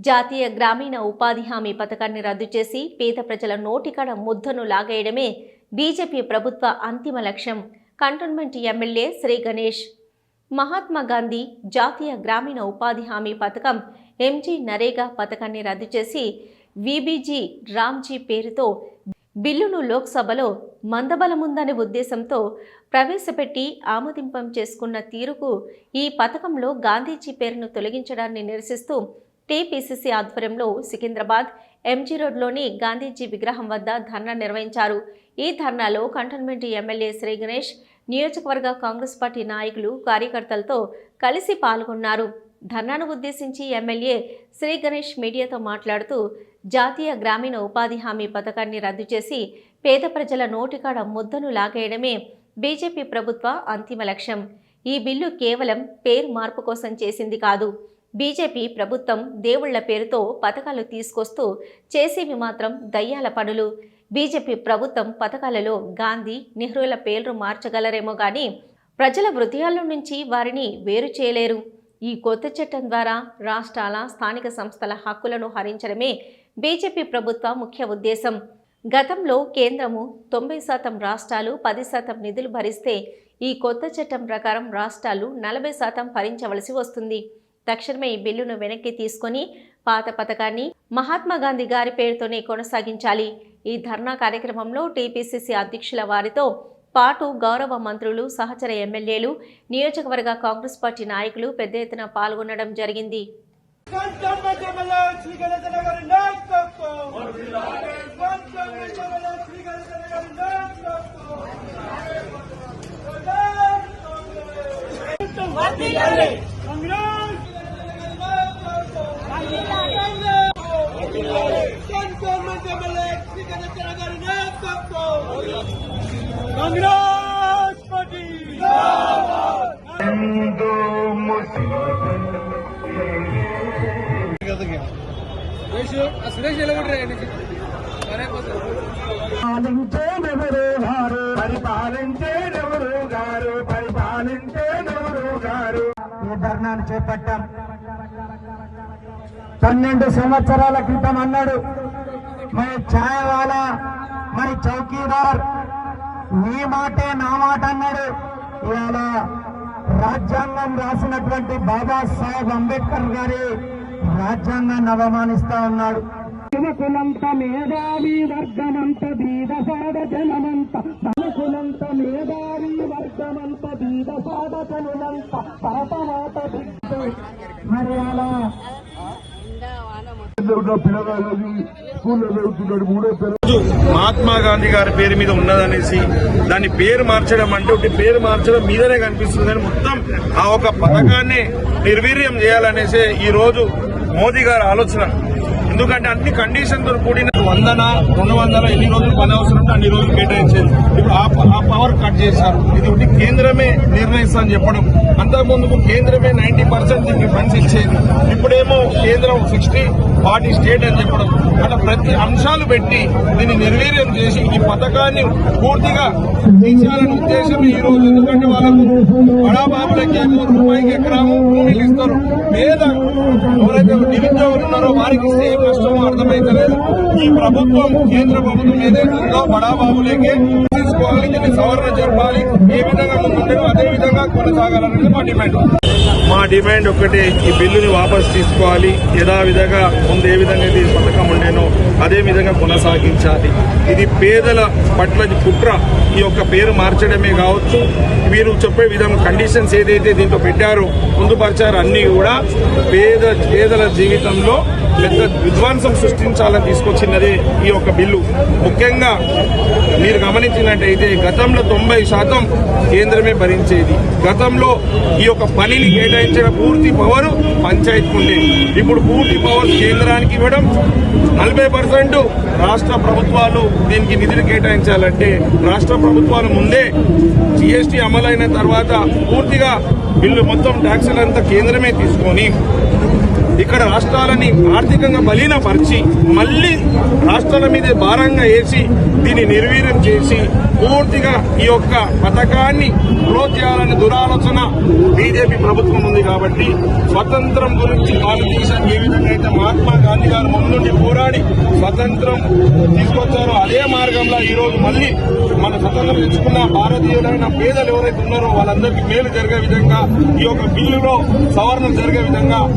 జాతీయ గ్రామీణ ఉపాధి హామీ పథకాన్ని రద్దు చేసి పేద ప్రజల నోటికడ ముద్దను లాగేయడమే బీజేపీ ప్రభుత్వ అంతిమ లక్ష్యం. Cantonment MLA Shri Ganesh. Mahatma Gandhi జాతీయ గ్రామీణ ఉపాధి హామీ పథకం ఎంజీ నరేగా పథకాన్ని రద్దు చేసి విబీజీ రామ్జీ పేరుతో బిల్లును లోక్సభలో మందబలముందనే ఉద్దేశంతో ప్రవేశపెట్టి ఆమోదింపం చేసుకున్న తీరుకు ఈ పథకంలో గాంధీజీ పేరును తొలగించడాన్ని నిరసిస్తూ టీపీసీసీ ఆధ్వర్యంలో సికింద్రాబాద్ ఎంజీ రోడ్లోని గాంధీజీ విగ్రహం వద్ద ధర్నా నిర్వహించారు. ఈ ధర్నాలో కంటోన్మెంట్ ఎమ్మెల్యే శ్రీ గణేష్ నియోజకవర్గ కాంగ్రెస్ పార్టీ నాయకులు కార్యకర్తలతో కలిసి పాల్గొన్నారు. ధర్నాను ఉద్దేశించి ఎమ్మెల్యే శ్రీ గణేష్ మీడియాతో మాట్లాడుతూ జాతీయ గ్రామీణ ఉపాధి హామీ పథకాన్ని రద్దు చేసి పేద ప్రజల నోటికాడ ముద్దను లాగేయడమే బీజేపీ ప్రభుత్వ అంతిమ లక్ష్యం. ఈ బిల్లు కేవలం పేరు మార్పు కోసం చేసింది కాదు. బీజేపీ ప్రభుత్వం దేవుళ్ళ పేరుతో పథకాలు తీసుకొస్తూ చేసేవి మాత్రం దయ్యాల పనులు. బీజేపీ ప్రభుత్వం పథకాలలో గాంధీ నెహ్రూల పేర్లు మార్చగలరేమో కానీ ప్రజల హృదయాల నుంచి వారిని వేరు చేయలేరు. ఈ కొత్త చట్టం ద్వారా రాష్ట్రాల స్థానిక సంస్థల హక్కులను హరించడమే బీజేపీ ప్రభుత్వ ముఖ్య ఉద్దేశం. గతంలో కేంద్రము తొంభై శాతం రాష్ట్రాలు పది శాతం నిధులు భరిస్తే ఈ కొత్త చట్టం ప్రకారం రాష్ట్రాలు నలభై శాతం భరించవలసి వస్తుంది. తక్షణమే ఈ బిల్లును వెనక్కి తీసుకొని పాత పథకాన్ని మహాత్మా గాంధీ గారి పేరుతోనే కొనసాగించాలి. ఈ ధర్నా కార్యక్రమంలో టీపీసీసీ అధ్యక్షుల వారితో పాటు గౌరవ మంత్రులు సహచర ఎమ్మెల్యేలు నియోజకవర్గ కాంగ్రెస్ పార్టీ నాయకులు పెద్ద ఎత్తున పాల్గొనడం జరిగింది కంటోన్మెంట్ ఎమ్మెల్యే శ్రీ గణేశన గారి నాయకత్వం కంటోన్మెంట్ ఎమ్మెల్యే శ్రీ గణేశన గారి నాయకత్వం కంటోన్మెంట్ ఎమ్మెల్యే శ్రీ గణేశన గారి నాయకత్వం కాంగ్రెస్ పార్టీ పాలించేదెవరు గారు పరిపాలించేదెవరు గారు పరిపాలించేదెవరు గారు. ఈ ధర్నాన్ని చేపట్టాం. పన్నెండు సంవత్సరాల క్రితం అన్నాడు మరి ఛాయ్ వాలా మరి చౌకీదార్. నీ మాటే నా మాట అన్నాడు. ఇవాళ రాజ్యాంగం రాసినటువంటి బాబాసాహెబ్ అంబేద్కర్ గారి రాజ్యాంగాన్ని అవమానిస్తా ఉన్నాడు. యువకులంత మేధావి వర్గమంత బీదసాడ జనమంత. ధనకులంత మేధావి వర్గమంత బీదసాడ జనులంత. పాపమాట దిక్కు మరి అలా స్కూల్లో చదువుతున్నాడు మూడో మహాత్మా గాంధీ గారి పేరు మీద ఉన్నదనేసి దాని పేరు మార్చడం అంటే ఒకటి పేరు మార్చడం మీదనే కనిపిస్తుందని మొత్తం ఆ ఒక పథకాన్ని నిర్వీర్యం చేయాలనేసి ఈ రోజు మోదీ గారి ఆలోచన. ఎందుకంటే అన్ని కండిషన్తో కూడిన వందన రెండు వందల ఎన్ని రోజులు పని అవసరం ఉంటే అన్ని రోజులు కేటాయించేది. ఇప్పుడు ఆ ప- ఆ పవర్ కట్ చేశారు. ఇది ఒకటి కేంద్రమే నిర్ణయిస్తా అని చెప్పడం. అంతకుముందుకు కేంద్రమే నైన్టీ పర్సెంట్ దీనికి ఫండ్స్ ఇచ్చేది. ఇప్పుడేమో కేంద్రం సిక్స్టీ ఫార్టీ స్టేట్ అని చెప్పడం. అట్లా ప్రతి అంశాలు పెట్టి దీన్ని నిర్వీర్యం చేసి ఈ పథకాన్ని పూర్తిగా తీర్చాలనే ఉద్దేశం ఈ రోజు. ఎందుకంటే వాళ్ళకు బడాబాబులకి ఏమో రూపాయికి ఎకరాము భూమిలు ఇస్తారు. పేద ఎవరైతే నిరుద్యోగులు ఉన్నారో వారికి ఇస్తే ఈ ప్రభుత్వం కేంద్ర ప్రభుత్వం ఏదైతే ఉందో బడాబాబులకే తీసుకోవాలి దీన్ని సవరణ జరపాలి ఏ విధంగా ముందుంటారో అదే విధంగా కొనసాగాలనేది మా డిమాండ్. మా డిమాండ్ ఒక్కటే ఈ బిల్లుని వాపస్ తీసుకోవాలి యథావిధంగా ముందు ఏ విధంగా అయితే ఈ పథకం ఉండేనో అదే విధంగా కొనసాగించాలి. ఇది పేదల పట్ల కుట్ర ఈ యొక్క పేరు మార్చడమే కావచ్చు మీరు చెప్పే విధంగా కండిషన్స్ ఏదైతే దీంట్లో పెట్టారో పొందుపరిచారో అన్నీ కూడా పేద పేదల జీవితంలో పెద్ద విధ్వంసం సృష్టించాలని తీసుకొచ్చినదే ఈ యొక్క బిల్లు. ముఖ్యంగా మీరు గమనించినట్టయితే గతంలో తొంభై శాతం కేంద్రమే భరించేది. గతంలో ఈ యొక్క పనిని కేటాయించిన పూర్తి పవర్ పంచాయతీకి ఉండేది ఇప్పుడు పూర్తి పవర్ కేంద్రానికి ఇవ్వడం నలభై పర్సెంట్ రాష్ట్ర ప్రభుత్వాలు దీనికి నిధులు కేటాయించాలంటే రాష్ట్ర ప్రభుత్వాలు ముందే జీఎస్టీ అమలైన తర్వాత పూర్తిగా బిల్లు మొత్తం ట్యాక్సులంతా కేంద్రమే తీసుకొని ఇక్కడ రాష్ట్రాలని ఆర్థికంగా బలీనపరిచి మళ్ళీ రాష్ట్రాల మీద భారంగా వేసి దీన్ని నిర్వీర్యం చేసి పూర్తిగా ఈ యొక్క పథకాన్ని క్లోజ్ చేయాలనే దురాలోచన బీజేపీ ప్రభుత్వం ఉంది కాబట్టి స్వతంత్రం గురించి భారతదేశానికి ఏ విధంగా అయితే మహాత్మా గాంధీ గారు మొన్నుండి పోరాడి స్వాతంత్రం తీసుకొచ్చారో అదే మార్గంలో ఈరోజు మళ్ళీ మన స్వతంత్రం తెచ్చుకున్న భారతీయులైన పేదలు ఎవరైతే ఉన్నారో వాళ్ళందరికీ మేలు జరిగే విధంగా ఈ యొక్క బిల్లులో సవరణ జరిగే విధంగా